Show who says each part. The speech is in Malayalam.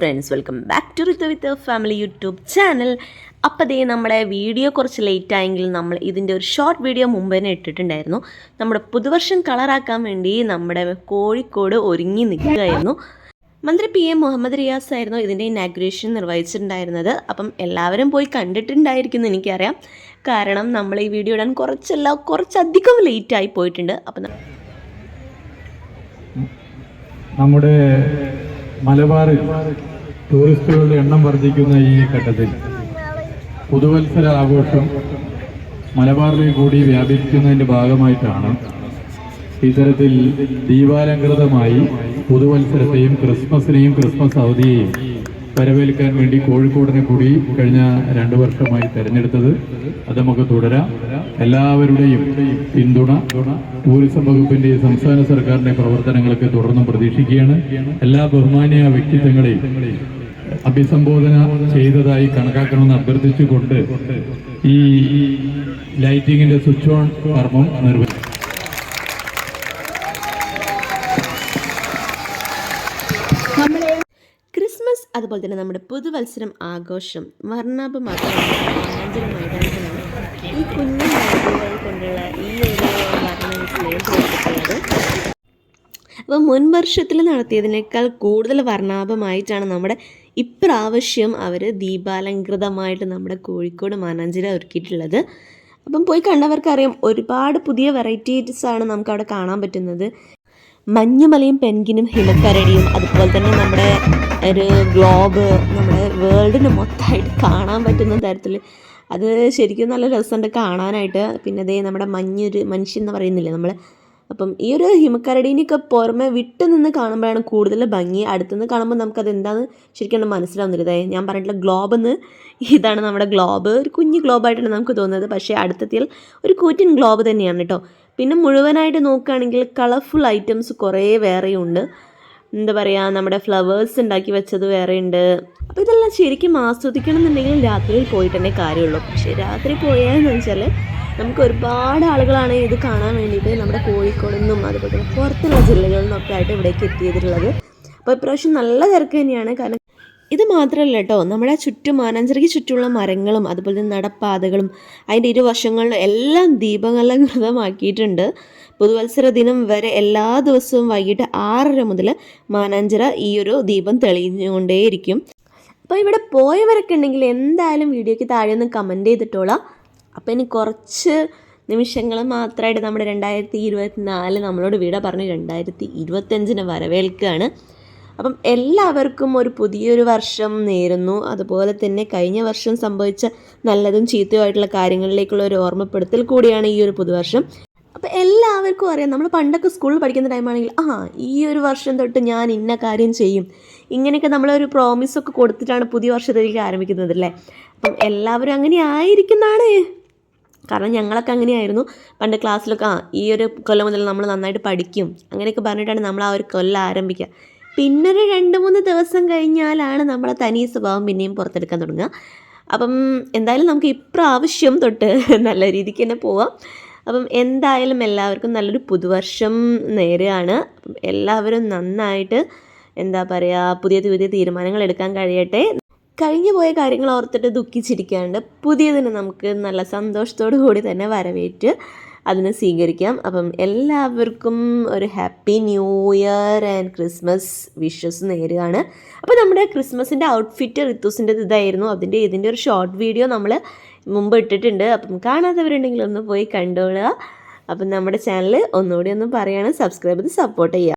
Speaker 1: Friends welcome back to Rith with family YouTube channel അപ്പോൾ ദേ നമ്മുടെ വീഡിയോ കുറച്ച് ലേറ്റ് ആയെങ്കിൽ നമ്മൾ ഇതിന്റെ ഒരു ഷോർട്ട് വീഡിയോ മുമ്പ് തന്നെ ഇട്ടിട്ടുണ്ടായിരുന്നു. നമ്മുടെ പുതുവർഷം കളറാക്കാൻ വേണ്ടി നമ്മുടെ കോഴിക്കോട് ഒരുങ്ങി നിൽക്കുകയായിരുന്നു. മന്ത്രി പി എം മുഹമ്മദ് റിയാസ് ആയിരുന്നു ഇതിന്റെ ഇനാഗ്രേഷൻ നിർവഹിച്ചിട്ടുണ്ടായിരുന്നത്. അപ്പം എല്ലാവരും പോയി കണ്ടിട്ടുണ്ടായിരിക്കും എന്ന് എനിക്കറിയാം. കാരണം നമ്മൾ ഈ വീഡിയോ ഇടാൻ കുറച്ചല്ല കുറച്ചധികം ലേറ്റ് ആയി പോയിട്ടുണ്ട്. അപ്പം
Speaker 2: നമ്മുടെ മലബാറിൽ ടൂറിസ്റ്റുകളുടെ എണ്ണം വർദ്ധിക്കുന്ന ഈ ഘട്ടത്തിൽ പുതുവത്സര ആഘോഷം മലബാറിൽ കൂടി വ്യാപിക്കുന്നതിന്റെ ഭാഗമായിട്ടാണ്. ഇത്തരത്തിൽ ദീപാലങ്കൃതമായി പുതുവത്സരത്തെയും ക്രിസ്മസിനെയും ക്രിസ്മസ് അവധിയെയും വരവേൽക്കാൻ വേണ്ടി കോഴിക്കോടിനെ കൂടി കഴിഞ്ഞ രണ്ടു വർഷമായി തെരഞ്ഞെടുത്തത് അത് നമുക്ക് തുടരാം. എല്ലാവരുടെയും പിന്തുണ ടൂറിസം വകുപ്പിന്റെ സംസ്ഥാന സർക്കാരിന്റെ പ്രവർത്തനങ്ങൾക്ക് തുടർന്നും പ്രതീക്ഷിക്കുകയാണ്. എല്ലാ ബഹുമാനീയ വ്യക്തിത്വങ്ങളെയും അഭിസംബോധന ചെയ്തതായി കണക്കാക്കണമെന്ന് അഭ്യർത്ഥിച്ചുകൊണ്ട് ഈ ലൈറ്റിങ്ങിന്റെ സ്വിച്ച് ഓൺ കർമ്മം നിർവഹിക്കും
Speaker 1: അതുപോലെ തന്നെ നമ്മുടെ പുതുവത്സരം ആഘോഷം വർണാഭമാക്കുന്ന ഈ കുഞ്ഞു കൊണ്ടുള്ള ഈ ഒരു വർണ അപ്പോൾ മുൻ വർഷത്തിൽ നടത്തിയതിനേക്കാൾ കൂടുതൽ വർണാഭമായിട്ടാണ് നമ്മുടെ ഇപ്രാവശ്യം അവർ ദീപാലങ്കൃതമായിട്ട് നമ്മുടെ കോഴിക്കോട് മാനാഞ്ചിര ഒരുക്കിയിട്ടുള്ളത്. അപ്പം പോയി കണ്ടവർക്കറിയാം ഒരുപാട് പുതിയ വെറൈറ്റീസ് ആണ് നമുക്ക് അവിടെ കാണാൻ പറ്റുന്നത്. മഞ്ഞുമലയും പെൻഗിനും ഹിമക്കരടിയും അതുപോലെ തന്നെ നമ്മുടെ ഒരു ഗ്ലോബ് നമ്മുടെ വേൾഡിന് മൊത്തമായിട്ട് കാണാൻ പറ്റുന്ന തരത്തിൽ അത് ശരിക്കും നല്ല രസമുണ്ട് കാണാനായിട്ട്. പിന്നെ അതേ നമ്മുടെ മഞ്ഞൊരു മനുഷ്യൻ എന്ന് പറയുന്നില്ലേ നമ്മൾ അപ്പം ഈ ഒരു ഹിമക്കരടീനെയൊക്കെ പുറമെ വിട്ടു നിന്ന് കാണുമ്പോഴാണ് കൂടുതൽ ഭംഗി. അടുത്തുനിന്ന് കാണുമ്പോൾ നമുക്കത് എന്താണെന്ന് ശരിക്കും മനസ്സിലാവുന്നില്ല. ഞാൻ പറഞ്ഞിട്ടുള്ള ഗ്ലോബ് എന്ന് ഇതാണ് നമ്മുടെ ഗ്ലോബ് ഒരു കുഞ്ഞ് ഗ്ലോബായിട്ടാണ് നമുക്ക് തോന്നുന്നത്. പക്ഷേ അടുത്തെത്തിയാൽ ഒരു കൂറ്റിൻ ഗ്ലോബ് തന്നെയാണ് കേട്ടോ. പിന്നെ മുഴുവനായിട്ട് നോക്കുകയാണെങ്കിൽ കളർഫുൾ ഐറ്റംസ് കുറേ വേറെയുണ്ട്. എന്താ പറയുക നമ്മുടെ ഫ്ലവേഴ്സ് ഉണ്ടാക്കി വെച്ചത് വേറെ ഉണ്ട്. അപ്പോൾ ഇതെല്ലാം ശരിക്കും ആസ്വദിക്കണം എന്നുണ്ടെങ്കിൽ രാത്രിയിൽ പോയിട്ട് തന്നെ കാര്യമുള്ളൂ. പക്ഷേ രാത്രി പോയാന്ന് വെച്ചാൽ നമുക്ക് ഒരുപാട് ആളുകളാണ് ഇത് കാണാൻ വേണ്ടിയിട്ട് നമ്മുടെ കോഴിക്കോട് നിന്നും അതുപോലെ തന്നെ പുറത്തുള്ള ജില്ലകളിൽ നിന്നൊക്കെ ആയിട്ട് ഇവിടേക്ക് എത്തിയതിട്ടുള്ളത് അപ്പോൾ ഇപ്രാവശ്യം നല്ല തിരക്ക് തന്നെയാണ്. കാരണം ഇത് മാത്രമല്ല കേട്ടോ നമ്മുടെ ചുറ്റും മാനാഞ്ചിറയ്ക്ക് ചുറ്റുമുള്ള മരങ്ങളും അതുപോലെ തന്നെ നടപ്പാതകളും അതിന്റെ ഇരുവശങ്ങളിലും എല്ലാം ദീപകലംകൃതമാക്കിയിട്ടുണ്ട് പുതുവത്സര ദിനം വരെ എല്ലാ ദിവസവും വൈകിട്ട് ആറര മുതൽ മാനാഞ്ചിറ ഈ ഒരു ദീപം തെളിഞ്ഞുകൊണ്ടേയിരിക്കും. അപ്പോൾ ഇവിടെ പോയവരൊക്കെ ഉണ്ടെങ്കിൽ എന്തായാലും വീഡിയോയ്ക്ക് താഴെ ഒന്ന് കമന്റ് ചെയ്തിട്ടോളാം. അപ്പോൾ ഇനി കുറച്ച് നിമിഷങ്ങൾ മാത്രമായിട്ട് നമ്മുടെ രണ്ടായിരത്തി ഇരുപത്തിനാല് നമ്മളോട് വീട പറഞ്ഞ് രണ്ടായിരത്തി ഇരുപത്തഞ്ചിന് വരവേൽക്കുകയാണ്. അപ്പം എല്ലാവർക്കും ഒരു പുതിയൊരു വർഷം നേരുന്നു. അതുപോലെ തന്നെ കഴിഞ്ഞ വർഷം സംഭവിച്ച നല്ലതും ചീത്തയുമായിട്ടുള്ള കാര്യങ്ങളിലേക്കുള്ള ഒരു ഓർമ്മപ്പെടുത്തൽ കൂടിയാണ് ഈ ഒരു പുതുവർഷം. അപ്പോൾ എല്ലാവർക്കും അറിയാം നമ്മൾ പണ്ടൊക്കെ സ്കൂളിൽ പഠിക്കുന്ന ടൈമാണെങ്കിൽ ആ ഈ ഒരു വർഷം തൊട്ട് ഞാൻ ഇന്ന കാര്യം ചെയ്യും. ഇങ്ങനെയൊക്കെ നമ്മളൊരു പ്രോമിസൊക്കെ കൊടുത്തിട്ടാണ് പുതിയ വർഷത്തിലേക്ക് ആരംഭിക്കുന്നത് അല്ലേ? അപ്പം എല്ലാവരും അങ്ങനെ ആയിരിക്കുന്നതാണ്. കാരണം ഞങ്ങളൊക്കെ അങ്ങനെയായിരുന്നു. പണ്ട് ക്ലാസ്സിലൊക്കെ ആ ഈ ഒരു കൊല്ലം മുതൽ നമ്മൾ നന്നായിട്ട് പഠിക്കും. അങ്ങനെയൊക്കെ പറഞ്ഞിട്ടാണ് നമ്മൾ ആ ഒരു കൊല്ലം ആരംഭിക്കുക. പിന്നൊരു രണ്ട് മൂന്ന് ദിവസം കഴിഞ്ഞാലാണ് നമ്മളെ തനി സ്വഭാവം പിന്നെയും പുറത്തെടുക്കാൻ തുടങ്ങുക. അപ്പം എന്തായാലും നമുക്ക് ഇപ്രാവശ്യം തൊട്ട് നല്ല രീതിക്ക് തന്നെ പോവാം. അപ്പം എന്തായാലും എല്ലാവർക്കും നല്ലൊരു പുതുവർഷം നേരെയാണ് എല്ലാവരും നന്നായിട്ട് എന്താ പറയുക പുതിയ പുതിയ തീരുമാനങ്ങൾ എടുക്കാൻ കഴിയട്ടെ. കഴിഞ്ഞു പോയ കാര്യങ്ങൾ ഓർത്തിട്ട് ദുഃഖിച്ചിരിക്കാണ്ട് പുതിയതിന് നമുക്ക് നല്ല സന്തോഷത്തോടു കൂടി തന്നെ വരവേറ്റ്. അതിനെ സ്വീകരിക്കാം. അപ്പം എല്ലാവർക്കും ഒരു happy new year and Christmas wishes നേരുകയാണ്. അപ്പോൾ നമ്മുടെ ക്രിസ്മസിന്റെ ഔട്ട്ഫിറ്റ് റിത്തൂസിന്റെ ഇതായിരുന്നു. അതിന്റെ ഇതിന്റെ ഒരു ഷോർട്ട് വീഡിയോ നമ്മൾ മുമ്പ് ഇട്ടിട്ടുണ്ട്. അപ്പം കാണാത്തവരുണ്ടെങ്കിൽ ഒന്ന് പോയി കണ്ടോളുക. അപ്പം നമ്മുടെ ചാനൽ ഒന്നുകൂടി ഒന്ന് പറയുകയാണ് സബ്സ്ക്രൈബ് ചെയ്ത് സപ്പോർട്ട് ചെയ്യുക.